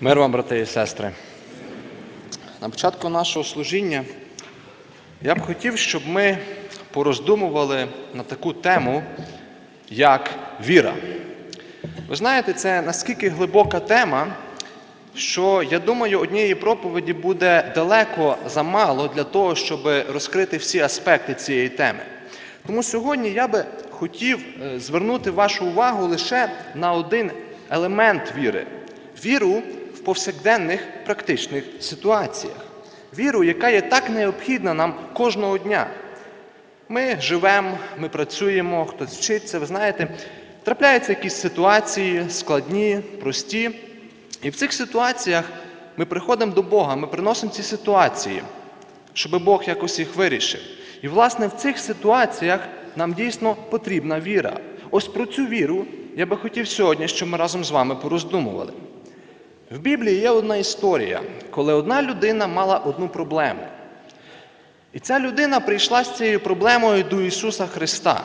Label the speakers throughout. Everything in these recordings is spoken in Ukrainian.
Speaker 1: Мир вам, брати і сестри. На початку нашого служіння я б хотів, щоб ми пороздумували на таку тему, як віра. Ви знаєте, це наскільки глибока тема, що я думаю, однієї проповіді буде далеко замало для того, щоб розкрити всі аспекти цієї теми. Тому сьогодні я би хотів е, звернути вашу увагу лише на один елемент віри віру повсякденних практичних ситуаціях. Віру, яка є так необхідна нам кожного дня. Ми живемо, ми працюємо, хтось вчиться, ви знаєте, трапляються якісь ситуації складні, прості. І в цих ситуаціях ми приходимо до Бога, ми приносимо ці ситуації, щоб Бог якось їх вирішив. І, власне, в цих ситуаціях нам дійсно потрібна віра. Ось про цю віру я би хотів сьогодні, щоб ми разом з вами пороздумували. В Біблії є одна історія, коли одна людина мала одну проблему. І ця людина прийшла з цією проблемою до Ісуса Христа.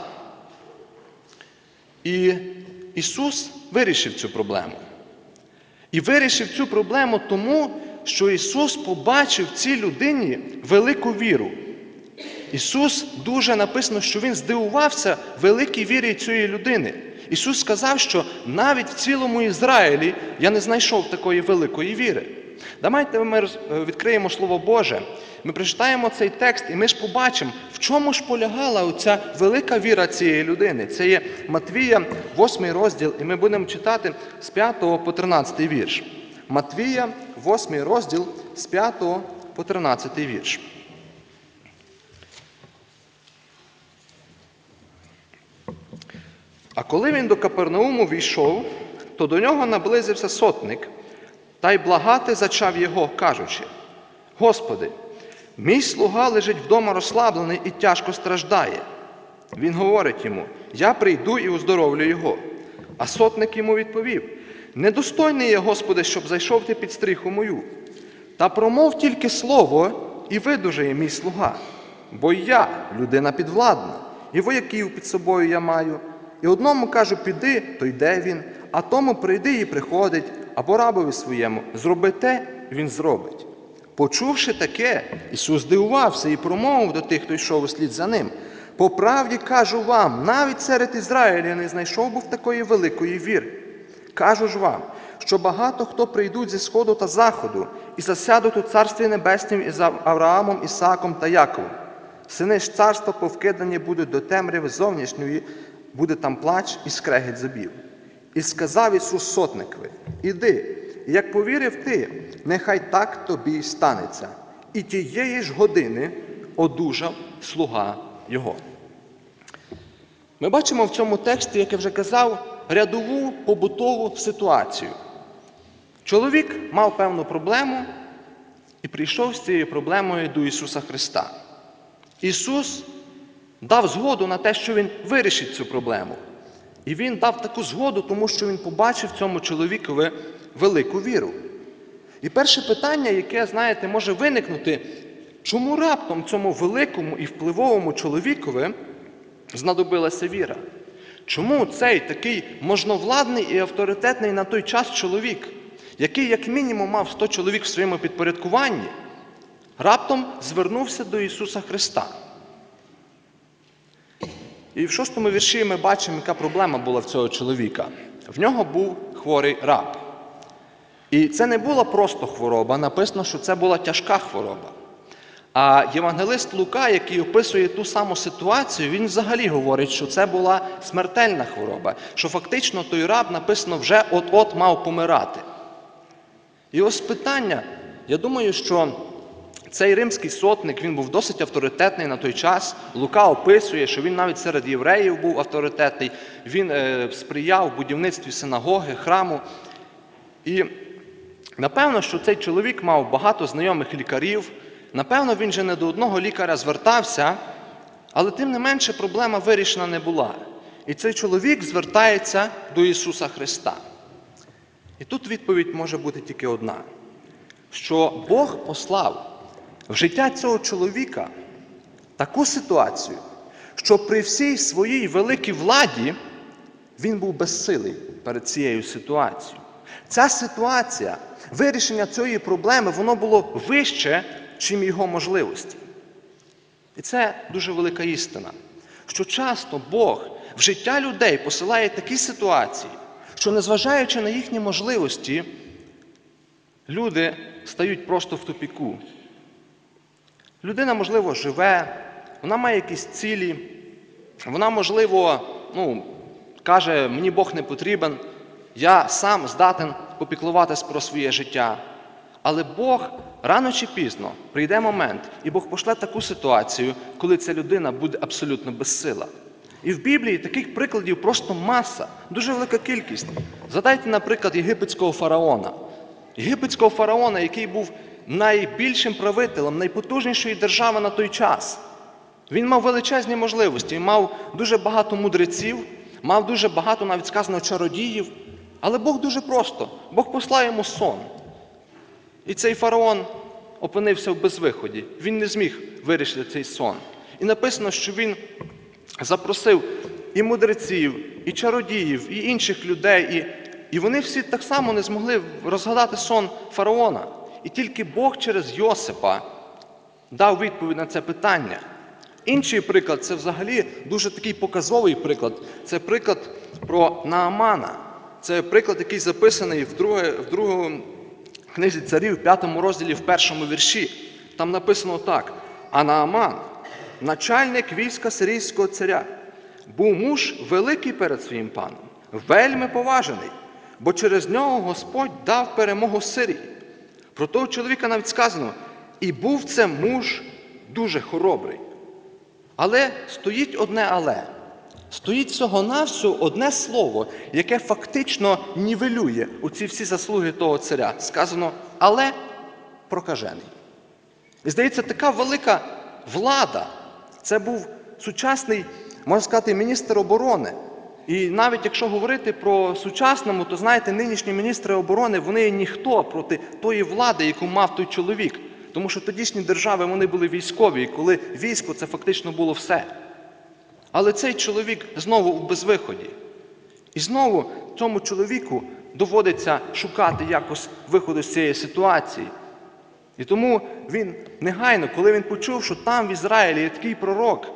Speaker 1: І Ісус вирішив цю проблему. І вирішив цю проблему тому, що Ісус побачив в цій людині велику віру. Ісус дуже написано, що Він здивувався великій вірі цієї людини. Ісус сказав, що навіть в цілому Ізраїлі я не знайшов такої великої віри. Давайте ми відкриємо Слово Боже, ми прочитаємо цей текст, і ми ж побачимо, в чому ж полягала оця велика віра цієї людини. Це є Матвія, 8 розділ, і ми будемо читати з 5 по 13 вірш. Матвія, 8 розділ з 5 по 13 вірш. А коли він до Капернауму війшов, то до нього наблизився сотник та й благати зачав його, кажучи: Господи, мій слуга лежить вдома розслаблений і тяжко страждає. Він говорить йому: Я прийду і оздоровлю його. А сотник йому відповів: Недостойний я, Господи, щоб зайшов ти під стріху мою. Та промов тільки слово, і видужає мій слуга. Бо я людина підвладна, і вояків під собою я маю. І одному кажу, піди, то йде він, а тому прийди і приходить, або рабові своєму, зроби те, він зробить. Почувши таке, Ісус здивувався і промовив до тих, хто йшов услід за ним. По правді кажу вам, навіть серед Ізраїля не знайшов був такої великої віри. Кажу ж вам, що багато хто прийдуть зі сходу та заходу і засядуть у царстві небеснім із Авраамом, Ісаком та Яковом. Сини ж царства повкидані будуть до темряви зовнішньої, буде там плач і скрегіт зубів. І сказав Ісус сотникові: Іди, як повірив ти, нехай так тобі й станеться. І тієї ж години одужав слуга Його. Ми бачимо в цьому тексті, як я вже казав, рядову побутову ситуацію. Чоловік мав певну проблему і прийшов з цією проблемою до Ісуса Христа. Ісус дав згоду на те, що Він вирішить цю проблему. І Він дав таку згоду, тому що Він побачив цьому чоловікові велику віру. І перше питання, яке, знаєте, може виникнути, чому раптом цьому великому і впливовому чоловікові знадобилася віра? Чому цей такий можновладний і авторитетний на той час чоловік, який, як мінімум, мав 100 чоловік в своєму підпорядкуванні, раптом звернувся до Ісуса Христа? І в шостому вірші ми бачимо, яка проблема була в цього чоловіка. В нього був хворий раб. І це не була просто хвороба, написано, що це була тяжка хвороба. А євангелист Лука, який описує ту саму ситуацію, він взагалі говорить, що це була смертельна хвороба, що фактично той раб написано вже от-от мав помирати. І ось питання, я думаю, що цей римський сотник він був досить авторитетний на той час. Лука описує, що він навіть серед євреїв був авторитетний, він е, сприяв будівництві синагоги, храму. І напевно, що цей чоловік мав багато знайомих лікарів. Напевно, він же не до одного лікаря звертався, але тим не менше проблема вирішена не була. І цей чоловік звертається до Ісуса Христа. І тут відповідь може бути тільки одна: що Бог послав в життя цього чоловіка таку ситуацію, що при всій своїй великій владі він був безсилий перед цією ситуацією. Ця ситуація, вирішення цієї проблеми, воно було вище, чим його можливості. І це дуже велика істина, що часто Бог в життя людей посилає такі ситуації, що, незважаючи на їхні можливості, люди стають просто в тупіку. Людина, можливо, живе, вона має якісь цілі, вона, можливо, ну, каже, мені Бог не потрібен, я сам здатен попіклуватись про своє життя. Але Бог рано чи пізно прийде момент, і Бог пошле таку ситуацію, коли ця людина буде абсолютно безсила. І в Біблії таких прикладів просто маса, дуже велика кількість. Згадайте, наприклад, єгипетського фараона. Єгипетського фараона, який був найбільшим правителем, найпотужнішої держави на той час. Він мав величезні можливості, мав дуже багато мудреців, мав дуже багато, навіть сказано, чародіїв. Але Бог дуже просто. Бог послав йому сон. І цей фараон опинився в безвиході. Він не зміг вирішити цей сон. І написано, що він запросив і мудреців, і чародіїв, і інших людей, і, і вони всі так само не змогли розгадати сон фараона. І тільки Бог через Йосипа дав відповідь на це питання. Інший приклад це взагалі дуже такий показовий приклад. Це приклад про Наамана. Це приклад, який записаний в, друге, в другому книзі царів, в п'ятому розділі, в першому вірші. Там написано так: а Нааман, начальник війська сирійського царя, був муж великий перед своїм паном, вельми поважений, бо через нього Господь дав перемогу Сирії. Про того чоловіка навіть сказано, і був це муж дуже хоробрий. Але стоїть одне але. Стоїть всього-навсього одне слово, яке фактично нівелює оці всі заслуги того царя. Сказано, але прокажений. І здається, така велика влада. Це був сучасний, можна сказати, міністр оборони. І навіть якщо говорити про сучасному, то знаєте, нинішні міністри оборони вони ніхто проти тої влади, яку мав той чоловік. Тому що тодішні держави вони були військові, і коли військо це фактично було все. Але цей чоловік знову у безвиході. І знову цьому чоловіку доводиться шукати якось виходу з цієї ситуації. І тому він негайно, коли він почув, що там в Ізраїлі є такий пророк,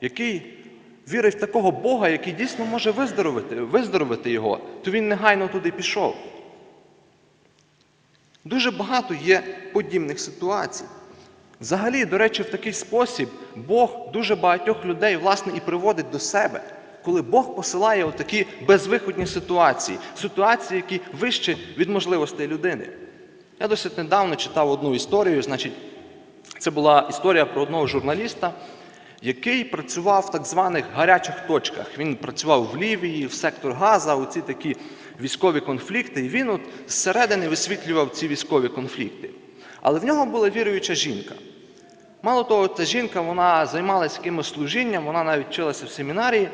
Speaker 1: який вірить в такого Бога, який дійсно може виздоровити, виздоровити його, то він негайно туди пішов. Дуже багато є подібних ситуацій. Взагалі, до речі, в такий спосіб Бог дуже багатьох людей, власне, і приводить до себе, коли Бог посилає отакі безвиходні ситуації, ситуації, які вище від можливостей людини. Я досить недавно читав одну історію, значить, це була історія про одного журналіста, який працював в так званих гарячих точках. Він працював в Лівії, в сектор Газа, у ці такі військові конфлікти, і він от зсередини висвітлював ці військові конфлікти. Але в нього була віруюча жінка. Мало того, ця жінка вона займалася якимось служінням, вона навіть вчилася в семінарії.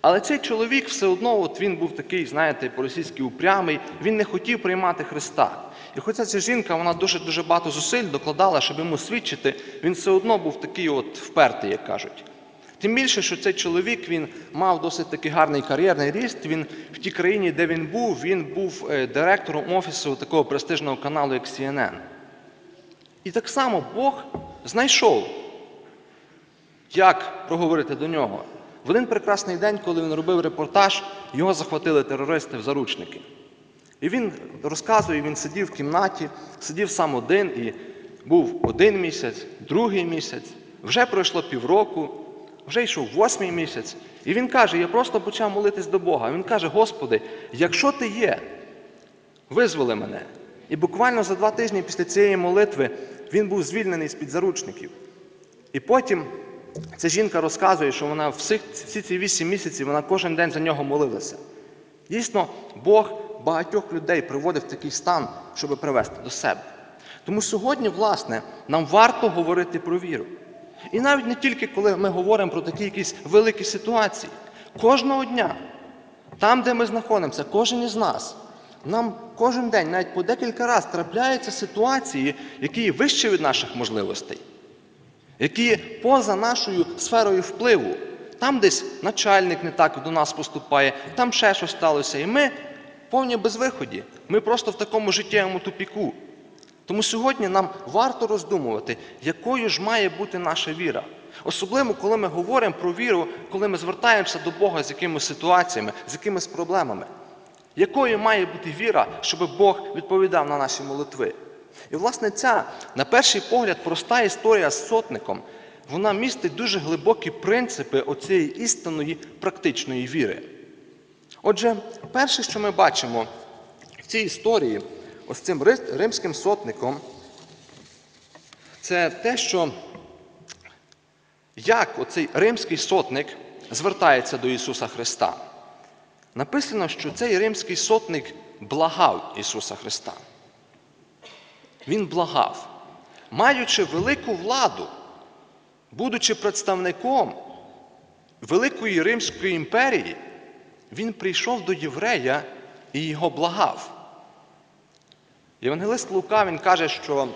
Speaker 1: Але цей чоловік все одно, от він був такий, знаєте, по-російськи упрямий, він не хотів приймати Христа. І хоча ця жінка вона дуже-дуже багато зусиль докладала, щоб йому свідчити, він все одно був такий от впертий, як кажуть. Тим більше, що цей чоловік він мав досить такий гарний кар'єрний ріст. Він в тій країні, де він був, він був е, директором офісу такого престижного каналу, як CNN. І так само Бог знайшов, як проговорити до нього. В один прекрасний день, коли він робив репортаж, його захватили терористи в заручники. І він розказує, він сидів в кімнаті, сидів сам один і був один місяць, другий місяць, вже пройшло півроку, вже йшов восьмий місяць. І він каже: я просто почав молитись до Бога. Він каже: Господи, якщо ти є, визволи мене. І буквально за два тижні після цієї молитви він був звільнений з-під заручників. І потім ця жінка розказує, що вона всі, ці вісім місяців вона кожен день за нього молилася. Дійсно, Бог багатьох людей приводив в такий стан, щоб привести до себе. Тому сьогодні, власне, нам варто говорити про віру. І навіть не тільки коли ми говоримо про такі якісь великі ситуації. Кожного дня, там, де ми знаходимося, кожен із нас, нам кожен день, навіть по декілька разів, трапляються ситуації, які є вище від наших можливостей, які поза нашою сферою впливу. Там десь начальник не так до нас поступає, там ще щось сталося. І ми повні безвиході. Ми просто в такому життєвому тупіку. Тому сьогодні нам варто роздумувати, якою ж має бути наша віра. Особливо, коли ми говоримо про віру, коли ми звертаємося до Бога з якимись ситуаціями, з якимись проблемами. Якою має бути віра, щоб Бог відповідав на наші молитви? І, власне, ця, на перший погляд, проста історія з сотником, вона містить дуже глибокі принципи оцієї істинної практичної віри. Отже, перше, що ми бачимо в цій історії, ось цим римським сотником, це те, що як оцей римський сотник звертається до Ісуса Христа. Написано, що цей римський сотник благав Ісуса Христа. Він благав, маючи велику владу, будучи представником Великої Римської імперії, він прийшов до єврея і його благав. Євангелист Лука він каже, що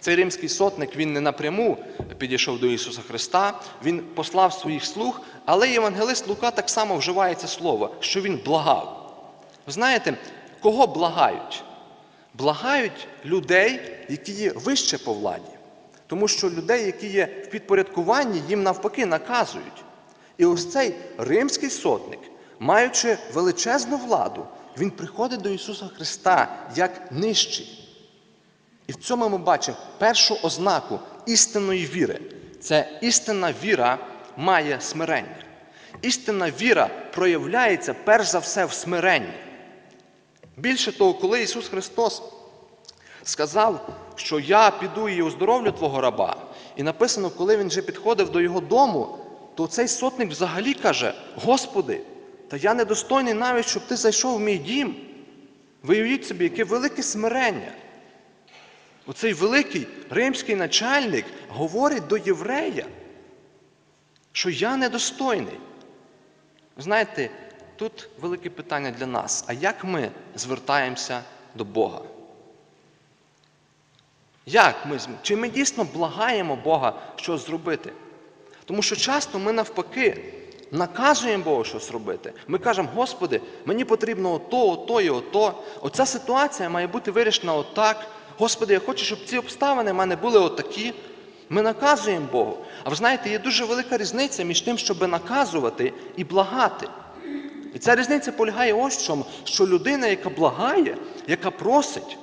Speaker 1: цей римський сотник він не напряму підійшов до Ісуса Христа, він послав своїх слуг, але євангелист Лука так само вживає це слово, що він благав. Ви знаєте, кого благають? Благають людей, які є вище по владі. Тому що людей, які є в підпорядкуванні, їм навпаки наказують. І ось цей римський сотник, маючи величезну владу, він приходить до Ісуса Христа як нижчий. І в цьому ми бачимо першу ознаку істинної віри. Це істинна віра має смирення. Істинна віра проявляється перш за все в смиренні. Більше того, коли Ісус Христос сказав, що я піду і оздоровлю твого раба, і написано, коли він вже підходив до його дому, то цей сотник взагалі каже: Господи, та я недостойний навіть, щоб ти зайшов в мій дім. Виявіть собі, яке велике смирення. Оцей великий римський начальник говорить до єврея, що я недостойний. Знаєте, тут велике питання для нас. А як ми звертаємося до Бога? Як ми, Чи ми дійсно благаємо Бога щось зробити? Тому що часто ми навпаки наказуємо Богу щось робити. Ми кажемо, Господи, мені потрібно ото, ото і ото. Оця ситуація має бути вирішена отак. Господи, я хочу, щоб ці обставини в мене були отакі. Ми наказуємо Богу. А ви знаєте, є дуже велика різниця між тим, щоб наказувати і благати. І ця різниця полягає ось в чому, що людина, яка благає, яка просить,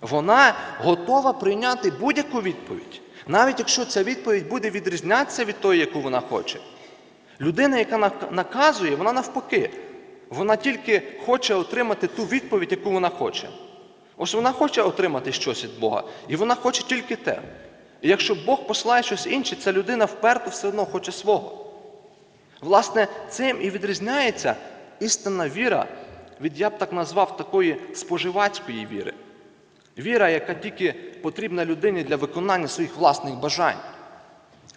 Speaker 1: вона готова прийняти будь-яку відповідь, навіть якщо ця відповідь буде відрізнятися від тої, яку вона хоче. Людина, яка наказує, вона навпаки, вона тільки хоче отримати ту відповідь, яку вона хоче. Ось вона хоче отримати щось від Бога, і вона хоче тільки те. І якщо Бог посилає щось інше, ця людина вперто все одно хоче свого. Власне, цим і відрізняється істинна віра від, я б так назвав, такої споживацької віри. Віра, яка тільки потрібна людині для виконання своїх власних бажань.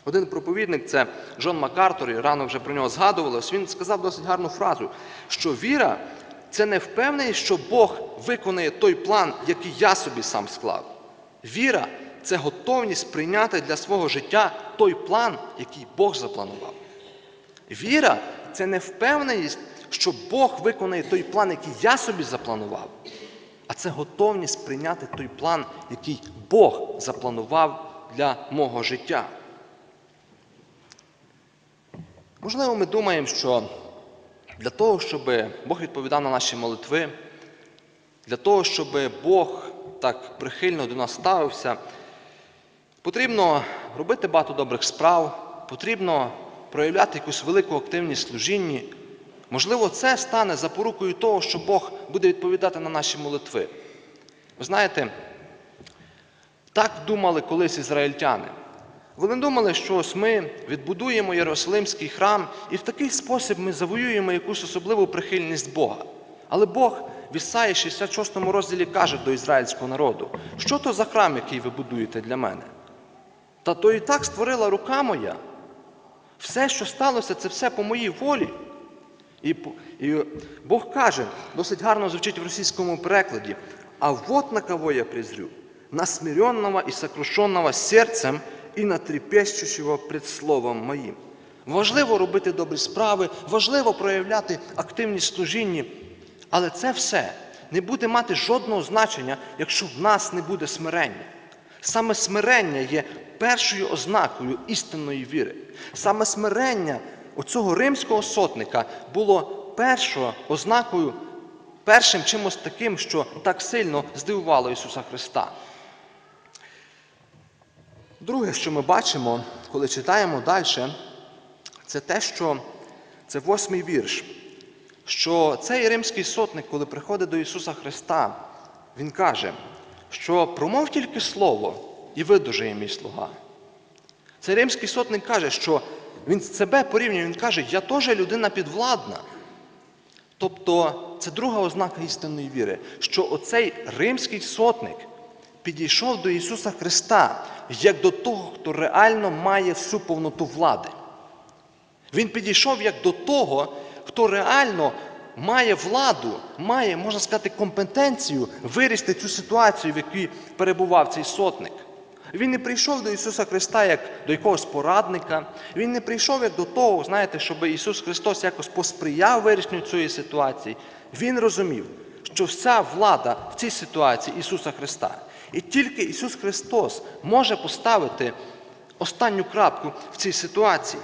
Speaker 1: Один проповідник, це Джон Макартор, і рано вже про нього згадувалось, він сказав досить гарну фразу, що віра це не впевненість, що Бог виконає той план, який я собі сам склав. Віра це готовність прийняти для свого життя той план, який Бог запланував. Віра це не впевненість, що Бог виконає той план, який я собі запланував, а це готовність прийняти той план, який Бог запланував для мого життя. Можливо, ми думаємо, що для того, щоб Бог відповідав на наші молитви, для того, щоб Бог так прихильно до нас ставився, потрібно робити багато добрих справ, потрібно проявляти якусь велику активність служінні. Можливо, це стане запорукою того, що Бог буде відповідати на наші молитви. Ви знаєте, так думали колись ізраїльтяни. Вони думали, що ось ми відбудуємо Єрусалимський храм, і в такий спосіб ми завоюємо якусь особливу прихильність Бога. Але Бог в Ісаї 66 розділі каже до ізраїльського народу, що то за храм, який ви будуєте для мене? Та то і так створила рука моя. Все, що сталося, це все по моїй волі. І, і Бог каже, досить гарно звучить в російському перекладі, а вот на кого я презрю, на и сокрушенного серцем і на трепещущего пред словом моїм. Важливо робити добрі справи, важливо проявляти активність в служінні, Але це все не буде мати жодного значення, якщо в нас не буде смирення. Саме смирення є першою ознакою істинної віри. Саме смирення оцього римського сотника було першою ознакою, першим чимось таким, що так сильно здивувало Ісуса Христа. Друге, що ми бачимо, коли читаємо далі, це те, що це восьмий вірш, що цей римський сотник, коли приходить до Ісуса Христа, Він каже, що промов тільки слово і видужає мій слуга. Цей римський сотник каже, що він себе порівнює, він каже, я теж людина підвладна. Тобто це друга ознака істинної віри, що оцей римський сотник підійшов до Ісуса Христа як до того, хто реально має всю повноту влади. Він підійшов як до того, хто реально має владу, має, можна сказати, компетенцію вирішити цю ситуацію, в якій перебував цей сотник. Він не прийшов до Ісуса Христа як до якогось порадника. Він не прийшов як до того, знаєте, щоб Ісус Христос якось посприяв вирішенню цієї ситуації. Він розумів, що вся влада в цій ситуації Ісуса Христа. І тільки Ісус Христос може поставити останню крапку в цій ситуації.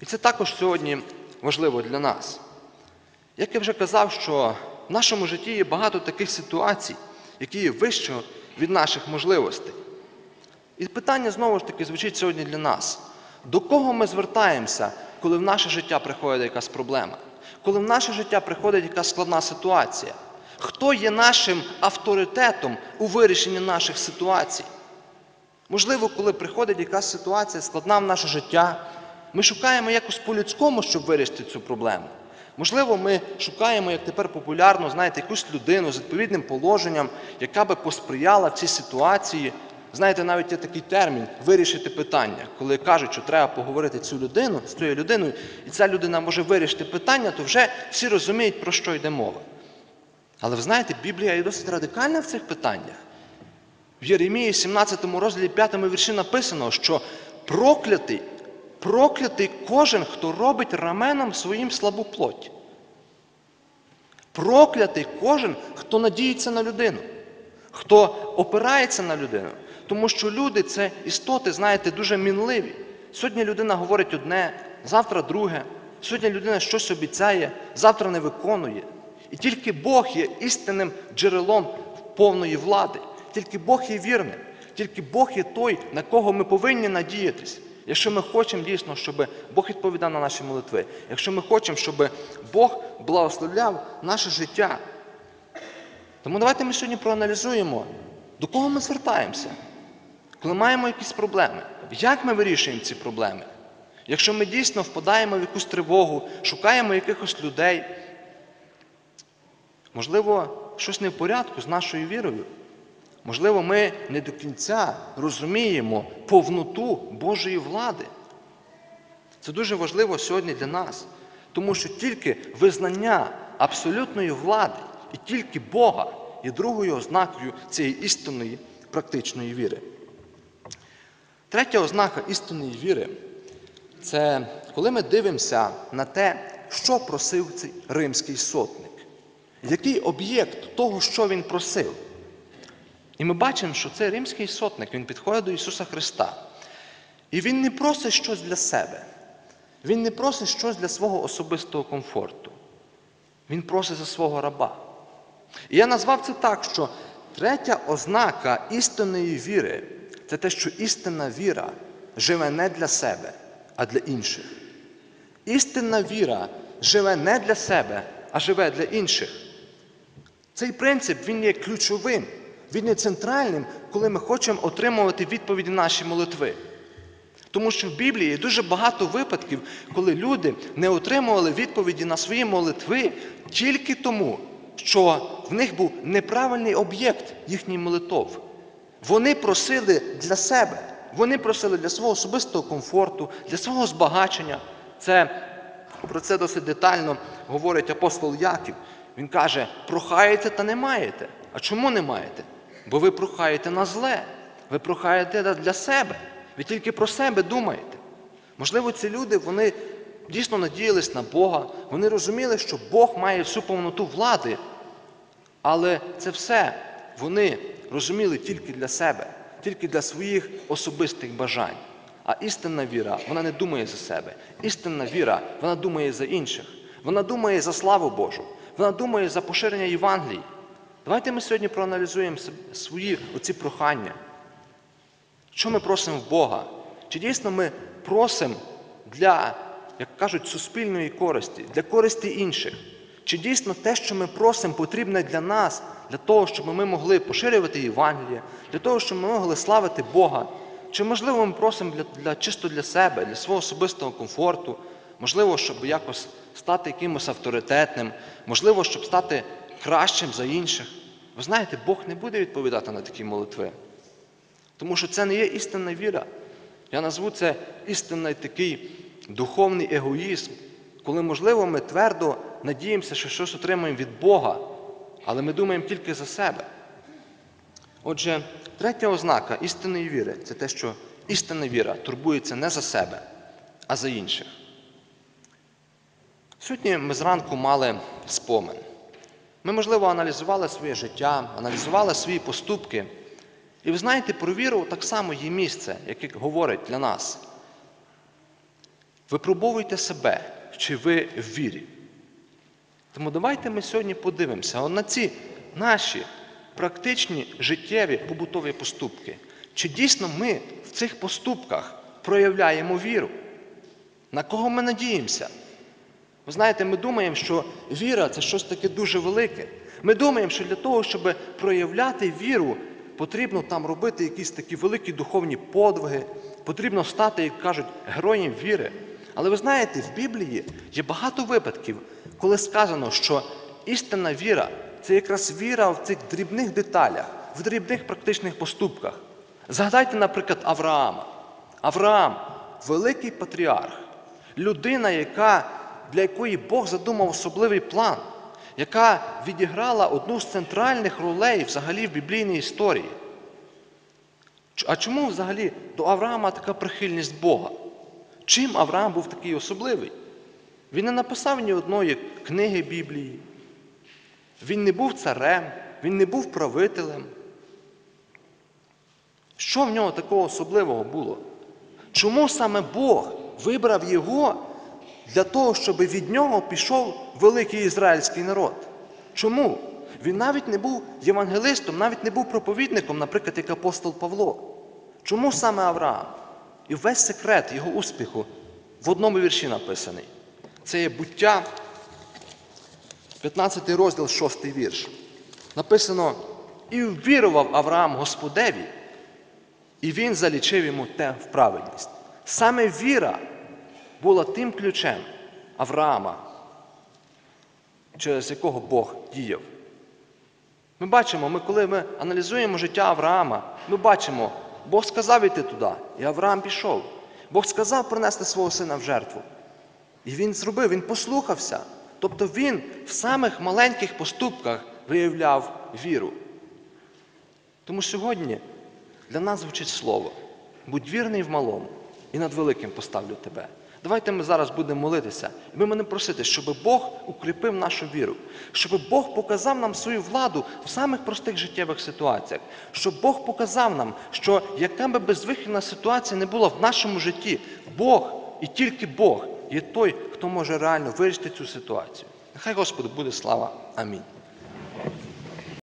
Speaker 1: І це також сьогодні важливо для нас. Як я вже казав, що в нашому житті є багато таких ситуацій, які є вище від наших можливостей. І питання знову ж таки звучить сьогодні для нас: до кого ми звертаємося, коли в наше життя приходить якась проблема, коли в наше життя приходить якась складна ситуація? Хто є нашим авторитетом у вирішенні наших ситуацій? Можливо, коли приходить якась ситуація складна в наше життя, ми шукаємо якось по-людському, щоб вирішити цю проблему. Можливо, ми шукаємо, як тепер популярно, знаєте, якусь людину з відповідним положенням, яка би посприяла в цій ситуації. Знаєте, навіть є такий термін вирішити питання. Коли кажуть, що треба поговорити цю людину з цією людиною, і ця людина може вирішити питання, то вже всі розуміють, про що йде мова. Але ви знаєте, Біблія є досить радикальна в цих питаннях. В Єремії, 17 розділі 5 вірші написано, що проклятий, проклятий кожен, хто робить раменом своїм слабу плоть. Проклятий кожен, хто надіється на людину, хто опирається на людину. Тому що люди це істоти, знаєте, дуже мінливі. Сьогодні людина говорить одне, завтра друге. Сьогодні людина щось обіцяє, завтра не виконує. І тільки Бог є істинним джерелом повної влади. Тільки Бог є вірним, тільки Бог є той, на кого ми повинні надіятись. Якщо ми хочемо дійсно, щоб Бог відповідав на наші молитви, якщо ми хочемо, щоб Бог благословляв наше життя. Тому давайте ми сьогодні проаналізуємо, до кого ми звертаємося, коли маємо якісь проблеми, як ми вирішуємо ці проблеми. Якщо ми дійсно впадаємо в якусь тривогу, шукаємо якихось людей, можливо, щось не в порядку з нашою вірою. Можливо, ми не до кінця розуміємо повноту Божої влади. Це дуже важливо сьогодні для нас, тому що тільки визнання абсолютної влади і тільки Бога є другою ознакою цієї істинної практичної віри. Третя ознака істинної віри це коли ми дивимося на те, що просив цей римський сотник, який об'єкт того, що він просив. І ми бачимо, що цей римський сотник він підходить до Ісуса Христа. І Він не просить щось для себе. Він не просить щось для свого особистого комфорту. Він просить за свого раба. І я назвав це так, що третя ознака істинної віри це те, що істинна віра живе не для себе, а для інших. Істинна віра живе не для себе, а живе для інших. Цей принцип він є ключовим. Він є центральним, коли ми хочемо отримувати відповіді наші молитви. Тому що в Біблії є дуже багато випадків, коли люди не отримували відповіді на свої молитви тільки тому, що в них був неправильний об'єкт їхніх молитов. Вони просили для себе, вони просили для свого особистого комфорту, для свого збагачення. Це, Про це досить детально говорить апостол Яків. Він каже, прохаєте та не маєте. А чому не маєте? Бо ви прохаєте на зле, ви прохаєте для себе, ви тільки про себе думаєте. Можливо, ці люди вони дійсно надіялись на Бога, вони розуміли, що Бог має всю повноту влади, але це все вони розуміли тільки для себе, тільки для своїх особистих бажань. А істинна віра, вона не думає за себе. Істинна віра, вона думає за інших. Вона думає за славу Божу. Вона думає за поширення Євангелій. Давайте ми сьогодні проаналізуємо свої оці прохання. Що ми просимо в Бога? Чи дійсно ми просимо для, як кажуть, суспільної користі, для користі інших? Чи дійсно те, що ми просимо, потрібне для нас, для того, щоб ми могли поширювати Євангеліє, для того, щоб ми могли славити Бога? Чи можливо ми просимо для, для, чисто для себе, для свого особистого комфорту, можливо, щоб якось стати якимось авторитетним, можливо, щоб стати кращим за інших? Ви знаєте, Бог не буде відповідати на такі молитви. Тому що це не є істинна віра. Я назву це істинний такий духовний егоїзм, коли, можливо, ми твердо надіємося, що щось отримаємо від Бога, але ми думаємо тільки за себе. Отже, третя ознака істинної віри це те, що істинна віра турбується не за себе, а за інших. Сьогодні ми зранку мали спомин. Ми, можливо, аналізували своє життя, аналізували свої поступки. І ви знаєте, про віру так само є місце, яке говорить для нас. Випробовуйте себе, чи ви в вірі. Тому давайте ми сьогодні подивимося на ці наші практичні життєві побутові поступки. Чи дійсно ми в цих поступках проявляємо віру? На кого ми надіємося? Ви знаєте, ми думаємо, що віра це щось таке дуже велике. Ми думаємо, що для того, щоб проявляти віру, потрібно там робити якісь такі великі духовні подвиги, потрібно стати, як кажуть, героєм віри. Але ви знаєте, в Біблії є багато випадків, коли сказано, що істинна віра це якраз віра в цих дрібних деталях, в дрібних практичних поступках. Згадайте, наприклад, Авраама. Авраам великий патріарх, людина, яка, для якої Бог задумав особливий план, яка відіграла одну з центральних ролей взагалі в біблійній історії. А чому взагалі до Авраама така прихильність Бога? Чим Авраам був такий особливий? Він не написав ні одної книги Біблії. Він не був царем, він не був правителем. Що в нього такого особливого було? Чому саме Бог вибрав його для того, щоб від нього пішов великий ізраїльський народ? Чому? Він навіть не був євангелистом, навіть не був проповідником, наприклад, як апостол Павло. Чому саме Авраам? І весь секрет його успіху в одному вірші написаний. Це є буття, 15 розділ, 6 вірш. Написано: І ввірував Авраам Господеві, і він залічив йому те в праведність. Саме віра була тим ключем Авраама, через якого Бог діяв. Ми бачимо, ми, коли ми аналізуємо життя Авраама, ми бачимо, Бог сказав іти туди, і Авраам пішов. Бог сказав принести свого сина в жертву. І він зробив, він послухався. Тобто він в самих маленьких поступках виявляв віру. Тому сьогодні для нас звучить слово. Будь вірний в малому, і над великим поставлю тебе. Давайте ми зараз будемо молитися, ми будемо просити, щоб Бог укріпив нашу віру, щоб Бог показав нам свою владу в самих простих життєвих ситуаціях, щоб Бог показав нам, що яка би безвихідна ситуація не була в нашому житті, Бог і тільки Бог є той, хто може реально вирішити цю ситуацію. Нехай Господу буде слава. Амінь.